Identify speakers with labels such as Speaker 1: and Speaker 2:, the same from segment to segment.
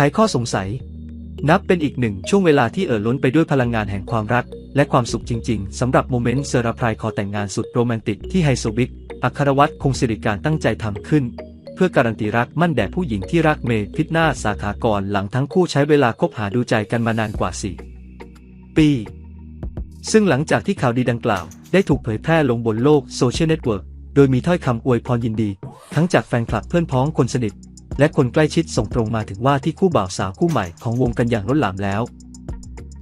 Speaker 1: ขข้อสงสัย นับเป็นอีกหนึ่งช่วงเวลาที่เอ่อล้นไปด้วยพลังงานแห่งความรัก และความสุขจริงๆสำหรับโมเมนต์เซอร์ไพรส์ขอแต่งงานสุดโรแมนติกที่ไฮโซบิกอัครวัตรคงสิริการตั้งใจทำขึ้น เพื่อการันตีรักมั่นแด่ผู้หญิงที่รักเมย์พิษนาสาขากรหลังทั้งคู่ใช้เวลาคบหาดูใจกันมานานกว่า4ปี ซึ่งหลังจากที่ข่าวดีดังกล่าว ได้ถูกเผยแพร่ลงบนโลกโซเชียลเน็ตเวิร์กโดยมีถ้อยคำอวยพรยินดี ทั้งจากแฟนคลับเพื่อนพ้องคนสนิท และคนใกล้ชิดส่งตรงมาถึงว่าที่คู่บ่าวสาวคู่ใหม่ของวงกันอย่างล้นหลามแล้ว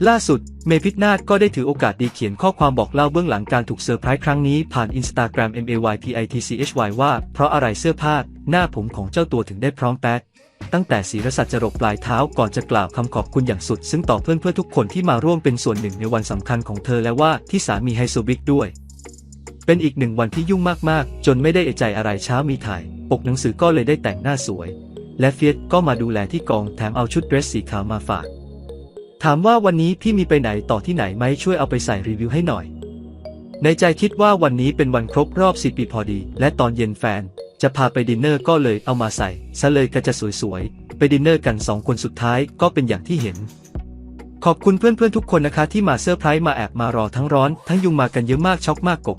Speaker 1: ล่าสุด เมพิษนาถก็ได้ถือโอกาสดีเขียนข้อความบอกเล่าเบื้องหลังการถูกเซอร์ไพรส์ครั้งนี้ผ่านอินสตาแกรม m a y p i t c h y ว่า เพราะอะไรเสื้อผ้าหน้าผมของเจ้าตัวถึงได้พร้อมแป๊ดตั้งแต่ศีรษะจรดปลายเท้าก่อนจะกล่าวคำขอบคุณอย่างสุด ซึ่งต่อเพื่อนเพื่อทุกคนที่มาร่วมเป็นส่วนหนึ่งในวันสำคัญของเธอและว่าที่สามีไฮโซบิกด้วย เป็นอีกหนึ่งวันที่ยุ่งมากๆ จนไม่ได้เอะใจอะไรเช้ามีถ่าย ปกหนังสือก็เลยได้แต่งหน้าสวย และเฟียสก็มาดูแลที่กองแถมเอาชุดเดรสสีขาวมาฝาก ถามว่าวันนี้พี่มีไปไหนต่อที่ไหนไหมช่วยเอาไปใส่รีวิวให้หน่อย ในใจคิดว่าวันนี้เป็นวันครบรอบสิปีพอดี และตอนเย็นแฟน จะพาไปดินเนอร์ก็เลยเอามาใส่ซะเลยก็จะสวยๆ ไปดินเนอร์กันสองคนสุดท้ายก็เป็นอย่างที่เห็นขอบคุณเพื่อนๆทุกคนนะคะที่มาเซอร์ไพรส์มาแอบมารอทั้งร้อน ทั้งยุงมากันเยอะมากช็อกมากกบ